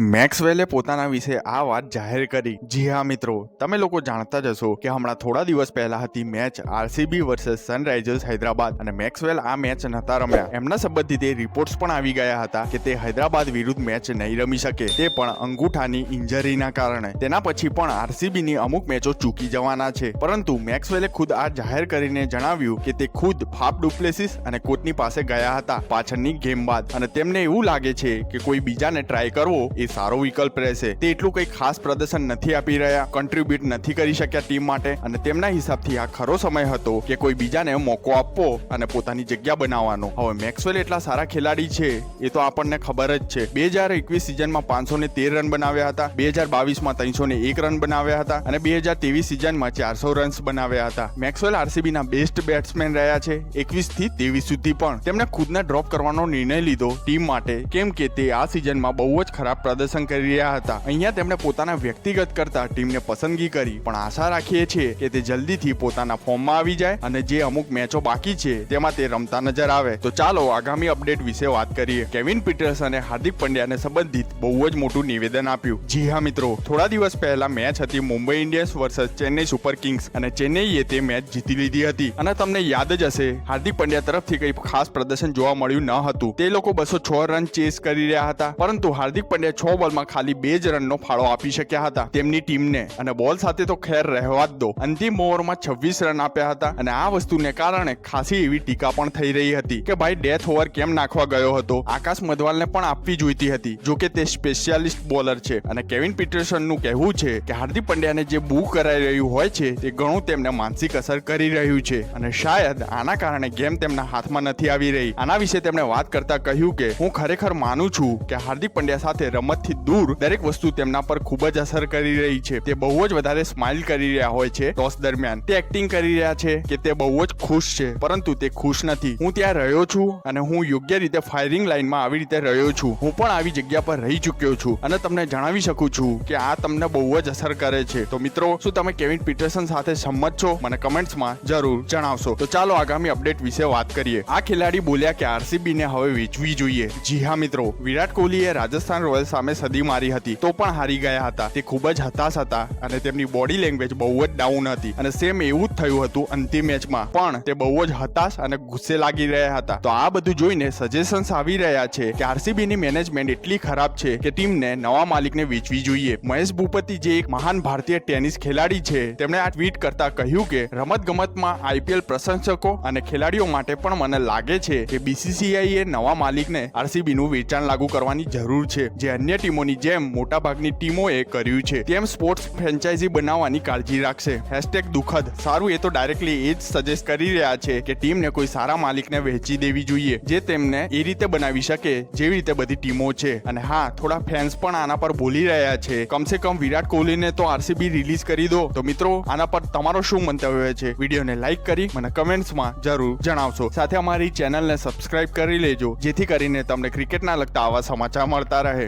મેક્સવેલે પોતાના વિશે આ વાત જાહેર કરી. જી હા, મિત્રો. તમે લોકો જાણતા જ હશો કે હમણાં થોડા દિવસ પહેલા હતી match RCB versus Sunrisers Hyderabad અને મેક્સવેલ આ મેચ નહોતા રમ્યા. એમના સંબંધિત રિપોર્ટ્સ પણ આવી ગયા હતા કે તે હૈદરાબાદ વિરુદ્ધ મેચ નહીં રમી શકે. તે પણ અંગૂઠાની ઇન્જરીના કારણે. તેના પછી પણ આરસીબીની અમુક મેચો ચૂકી જવાના છે. પરંતુ મેક્સવેલે ખુદ આ જાહેર કરીને જણાવ્યું કે તે ખુદ ફાફ ડુપ્લેસિસ અને કોચની પાસે ગયા હતા પાછળની ગેમ બાદ. અને તેમને એવું લાગે છે કે કોઈ બીજાને ટ્રાય કરવો એ સારો વિકલ્પ રહેશે. તે એટલું કંઈ ખાસ પ્રદર્શન નથી આપી રહ્યા કન્ટ્રીબ્યુટ નથી કરી શક્યા ટીમ માટે, અને તેમના હિસાબથી આ ખરો સમય હતો કે કોઈ બીજાને મોકો આપવો અને પોતાની જગ્યા બનાવવાનો. હવે મેક્સવેલ એટલા સારા ખેલાડી છે, એ તો આપણને ખબર જ છે. બે હજાર એકવીસ સિઝનમાં પાંચસો ને તેર રન બનાવ્યા હતા, બે હજાર બાવીસમાં ત્રણસો ને એક રન બનાવ્યા હતા, અને બે હજાર ત્રેવીસ સિઝનમાં ચારસો રન્સ બનાવ્યા હતા. મેક્સવેલ આરસીબીના બેસ્ટ બેટ્સમેન રહ્યા છે, એકવીસથી ત્રેવીસ સુધી પણ. તેમણે ખુદને ડ્રોપ કરવાનો નિર્ણય લીધો ટીમ માટે, કેમ કે તે આ સિઝનમાં બહુ જ ખરાબ પ્રદર્શન કરી રહ્યા હતા. અહીંયા તેમણે પોતાના વ્યક્તિગત કરતા ટીમને પસંદગી કરી, પણ આશા રાખીએ છીએ કે તે જલ્દીથી પોતાના ફોર્મમાં આવી જાય અને જે અમુક મેચો બાકી છે, તેમાં તે રમતા નજર આવે. તો ચાલો આગામી અપડેટ વિશે વાત કરીએ. કેવિન પીટર્સ અને હાર્દિક પંડ્યાને સંબંધિત બહુ જ મોટું નિવેદન આપ્યું. જી હા મિત્રો, થોડા દિવસ પહેલા મેચ હતી Mumbai Indians versus Chennai super kings અને ચેન્નઈએ તે મેચ જીતી લીધી હતી. અને તમને યાદ જ હશે, હાર્દિક પંડ્યા તરફથી કંઈ ખાસ પ્રદર્શન જોવા મળ્યું ન હતું. તે લોકો બસો છ રન ચેસ કરી રહ્યા હતા. પરંતુ હાર્દિક પંડ્યા છ બોલમાં ખાલી બે જ રનનો ફાળો આપી શક્યા હતા તેમની ટીમને. અને બોલ સાથે તો ખેર રહેવા જ દો. અંતિમ ઓવરમાં છવ્વીસ રન આપ્યા હતા. અને આ વસ્તુને કારણે ખાસી એવી ટીકા પણ થઈ રહી હતી કે ભાઈ ડેથ ઓવર કેમ નાખવા ગયો હતો? આકાશ મધવાલને પણ આપવી જોઈતી હતી, જો કે તે સ્પેશિયાલિસ્ટ બોલર છે. અને કેવિન પીટરસનનું કહેવું છે કે હાર્દિક પંડ્યાને જે બૂ કરાઈ રહ્યું હોય છે, તે ઘણું તેમને માનસિક અસર કરી રહ્યું છે. અને શાયદ આના કારણે ગેમ તેમના હાથમાં નથી આવી રહી. આના વિશે તેમણે વાત કરતા કહ્યું કે, હું ખરેખર માનું છું કે હાર્દિક પંડ્યા સાથે રમતથી દૂર દરેક વસ્તુ તેમના પર ખૂબ જ અસર કરી રહી છે. તે બહુ જ વધારે સ્માઇલ કરી રહ્યા હોય છે ટોસ દરમિયાન. તે એક્ટિંગ કરી રહ્યા છે કે તે બહુ જ ખુશ છે. પરંતુ તે ખુશ નથી. હું ત્યાં રહ્યો છું અને હું યોગ્ય રીતે ફાયરિંગ લાઇનમાં આવી રીતે રહ્યો છું. હું પણ આવી જગ્યા પર રહી ચૂક્યો છું અને તમને જણાવી શકું છું કે આ તમને બહુ જ અસર કરે છે. તો મિત્રો, શું તમે કેવિન પીટરસન સાથે સંમત છો? મને કમેન્ટ્સમાં જરૂર જણાવશો. તો ચાલો આગામી અપડેટ વિશે વાત કરીએ. આ ખેલાડી બોલ્યા કે આરસીબી ને હવે વેચવી જોઈએ. જી હા મિત્રો, વિરાટ કોહલીએ રાજસ્થાન રોયલ્સ સામે સદી મારી હતી. તો પણ હારી ગયા હતા. તે ખૂબ જ હતાશ હતા અને તેમની બોડી લેંગ્વેજ બહુ જ ડાઉન હતી. અને સેમ એવું જ થયું હતું અંતિમ મેચમાં. પણ તે બહુ જ હતાશ અને ગુસ્સે લાગી રહ્યા હતા. તો આ બધું જોઈને સજેશન્સ આવી રહ્યા છે કે આરસીબીની મેનેજમેન્ટ એટલી ખરાબ છે કે ટીમને નવા માલિકને વેચવી જોઈએ. મહેશ ભૂપતિ જે એક મહાન ભારતીય ટેનિસ ખેલાડી છે, તેમણે આ ટ્વીટ કરતા કહ્યું કે રમત ગમતમાં આઈપીએલ પ્રશંસકો અને ખેલાડીઓ માટે પણ મને લાગે છે કે બીસીસીઆઈએ નવા માલિકને આરસીબીનું વેચાણ લાગુ કરવાની જરૂર છે. જે અન્ય ટીમોની જેમ મોટાભાગની ટીમોએ કર્યું છે. તેમ સ્પોર્ટ્સ ફ્રેન્ચાઇઝી બનાવવાની કાળજી રાખશે. હેશટેગ દુઃખદ. સારું, એ તો ડાયરેક્ટલી એ જ સજેસ્ટ કરી રહ્યા છે કે ટીમને કોઈ સારા માલિકને વહેંચી દેવી જોઈએ, જે તેમને એ રીતે બનાવી શકે જેવી રીતે બધી ટીમો છે. અને હા, થોડા ફેન્સ પણ આના પર બોલી રહ્યા છે. કમસે કમ વિરાટ કોહલીને તો આરસીબી રિલીઝ કરી દો. તો મિત્રો, આના પર તમારો શું મંતવ્ય છે? વિડીયોને લાઇક કરી મને કમેન્ટ્સમાં જરૂર જણાવશો. સાથે અમારી ચેનલને સબસ્ક્રાઇબ કરી લેજો, જેથી કરીને તમને ક્રિકેટના લગતા આવા સમાચાર મળતા રહે.